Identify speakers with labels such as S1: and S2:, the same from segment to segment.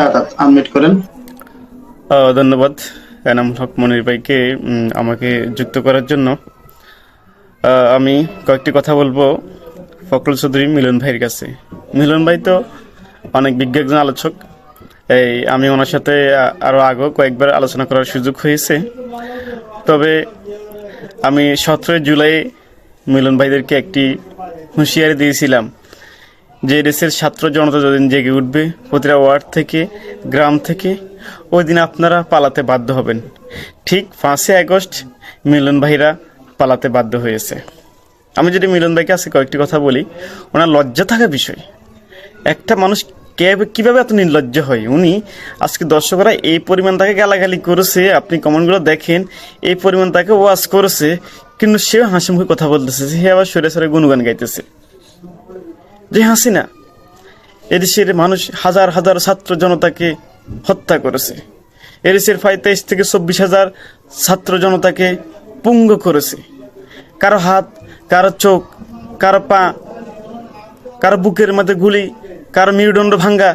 S1: শাহাদাত unmute করেন।
S2: ধন্যবাদ। এনাম হক মনির ভাইকে আমাকে যুক্ত করার জন্য। আমি কয়েকটি কথা বলব ফখরুল চৌধুরী মিলন ভাইয়ের কাছে। মিলন ভাই তো অনেক বিজ্ঞ একজন আলোচক। এই, আমি ওনার সাথে আ- আরও আগেও কয়েকবার আলোচনা করার সুযোগ হয়েছে। তবে আমি সতেরোই জুলাই মিলন ভাইদেরকে একটি হুঁশিয়ারি দিয়েছিলাম যে দেশের ছাত্র জনতা যেদিন জেগে উঠবে, প্রতিটা ওয়ার্ড থেকে, গ্রাম থেকে, ওই দিন আপনারা পালাতে বাধ্য হবেন। ঠিক পাঁচই আগস্ট মিলন ভাইরা পালাতে বাধ্য হয়েছে। আমি যদি মিলন ভাইকে আজকে কয়েকটি কথা বলি, ওনার লজ্জা থাকা বিষয়। একটা মানুষ কীভাবে এত নির্লজ্জ হয়? উনি আজকে দর্শকরা এই পরিমাণ তাকে গালাগালি করেছে, আপনি কমেন্টগুলো দেখেন, এই পরিমাণ তাকে ওয়াজ করেছে, কিন্তু সেও হাসি মুখে কথা বলতেছে, সে আবার সরে সরে গুনগান গাইতেছে। যে হাসিনা, এদেশের মানুষ হাজার হাজার ছাত্র জনতাকে হত্যা করেছে। এদেশের প্রায় তেইশ থেকে চব্বিশ হাজার ছাত্র জনতাকে পুঙ্গ করেছে। কারও হাত, কারও চোখ, কারও পা, কারও বুকের মধ্যে গুলি, কারও মেরুদণ্ড ভাঙ্গা।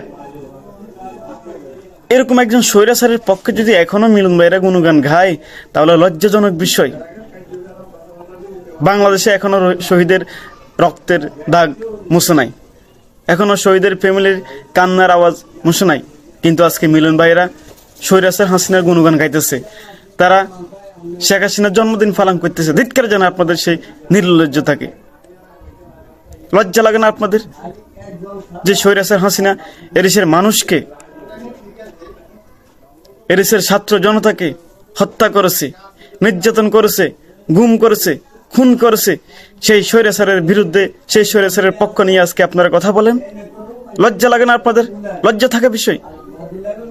S2: এরকম একজন স্বৈরাচারের পক্ষে যদি এখনও মিলন ভাইরা গুণগান গায়, তাহলে লজ্জাজনক বিষয়। বাংলাদেশে এখনও শহীদের রক্তের দাগ মুছে নাই। এখনও শহীদের ফ্যামিলির কান্নার আওয়াজ মুছে কিন্তু আজকে মিলন ভাইরা সৈরাসের হাসিনার গুণগান গাইতেছে। তারা শেখ হাসিনার জন্মদিন পালন করতেছে। ধিৎকার জানা আপনাদের সেই নির্লজ্জ থাকে। লজ্জা লাগে না আপনাদের? যে সৈরাসের হাসিনা এদেশের মানুষকে, এদেশের ছাত্র জনতাকে হত্যা করেছে, নির্যাতন করেছে, গুম করেছে খুন করেছে, সেই স্বৈরাচারের বিরুদ্ধে, সেই স্বৈরাচারের পক্ষ নিয়ে আজকে আপনারা কথা বলেন। লজ্জা লাগে না আপনাদের? লজ্জা থাকা বিষয়।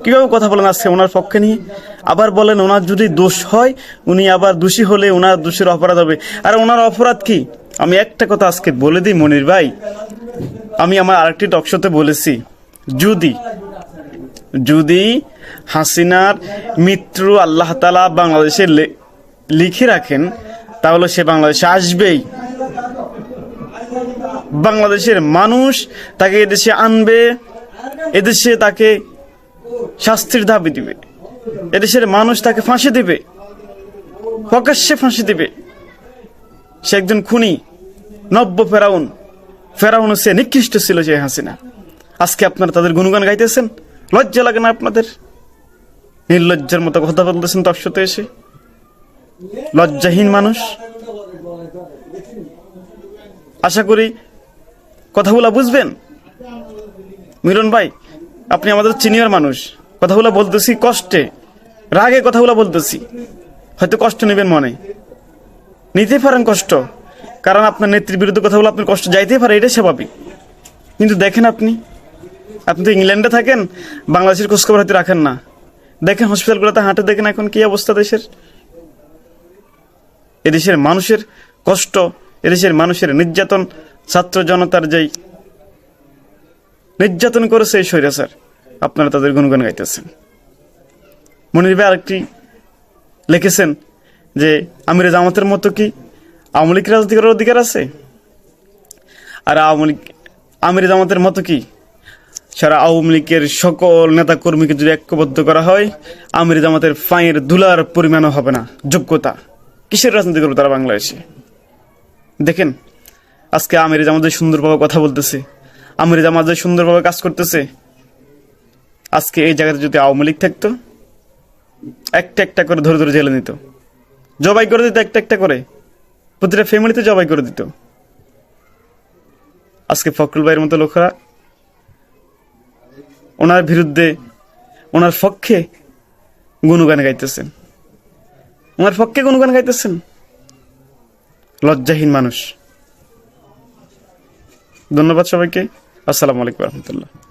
S2: কীভাবে কথা বলেন আজকে ওনার পক্ষে নিয়ে? আবার বলেন, ওনার যদি দোষ হয়, উনি আবার দোষী হলে ওনার দোষের অপরাধ হবে। আর ওনার অপরাধ কি? আমি একটা কথা আজকে বলে দিই, মনির ভাই। আমি আমার আরেকটি টকশোতে বলেছি। যদি যদি হাসিনার মিত্র আল্লাহ তালা বাংলাদেশে লিখে রাখেন তাহলে সে বাংলাদেশে আসবেই। বাংলাদেশের মানুষ তাকে এদেশে আনবে, এদেশে তাকে শাস্তির দাবি দিবে। এদেশের মানুষ তাকে ফাঁসি দিবে, প্রকাশ্যে ফাঁসি দিবে। সে একজন খুনি, নব্য ফেরাউন। ফেরাউন সে নিকৃষ্ট ছিল যে হাসিনা। আজকে আপনারা তাদের গুণগান গাইতেছেন, লজ্জা লাগে না আপনাদের? নির্লজ্জার মতো কথা বলতেছেন তৎসতে এসে। লজ্জাহীন মানুষ। আশা করি কথাগুলো বুঝবেন। মিলন ভাই, আপনি আমাদের সিনিয়র মানুষ। কথাগুলো বলতেছি কষ্টে, রাগে কথাগুলো বলতেছি। হয়তো কষ্ট নেবেন মনে। নিতে পারেন কষ্ট, কারণ আপনার নেত্রীর বিরুদ্ধে কথাগুলো আপনার কষ্ট যাইতেই পারে, এটাই স্বাভাবিক। কিন্তু দেখেন আপনি আপনি তো ইংল্যান্ডে থাকেন, বাংলাদেশের খোঁজখবর হয়তো রাখেন না। দেখেন হসপিটালগুলোতে হাঁটে, দেখেন এখন কি অবস্থা দেশের। এদেশের মানুষের কষ্ট, এদেশের মানুষের নির্যাতন, ছাত্র জনতার যেই নির্যাতন করেছে এই স্বৈরাচার, আপনারা তাদের গুণগান গাইতেছেন। মনির ভাই আরেকটি লিখেছেন যে, আমির জামাতের মতো কি আওয়ামী লীগ রাজনীতি করার অধিকার আছে? আর আওয়ামী লীগ, আমির জামাতের মতো কি? সারা আওয়ামী লীগের সকল নেতা কর্মীকে যদি ঐক্যবদ্ধ করা হয়, আমির জামাতের ফাঁয়ের দুলার পরিমাণও হবে না, যোগ্যতা। কিসের রাজনীতি করবে তারা বাংলাদেশে দেখেন, আজকে আমির যে সুন্দরভাবে কথা বলতেছে, আমির যে সুন্দরভাবে কাজ করতেছে, আজকে এই জায়গাতে যদি আওয়ামী লীগ থাকতো, একটা একটা করে ধরে ধরে জেলে নিত। জবাই করে দিত একটা একটা করে। প্রতিটা ফ্যামিলিতে জবাই করে দিত। আজকে ফখরুল ভাইয়ের মতো লোকরা, ওনার বিরুদ্ধে, ওনার পক্ষে গুণগান গাইতেছেন। ওনার পক্ষে গান গাইতেছেন? লজ্জাহীন মানুষ। ধন্যবাদ সবাইকে। আসসালামু আলাইকুম রহমতুল্লাহ।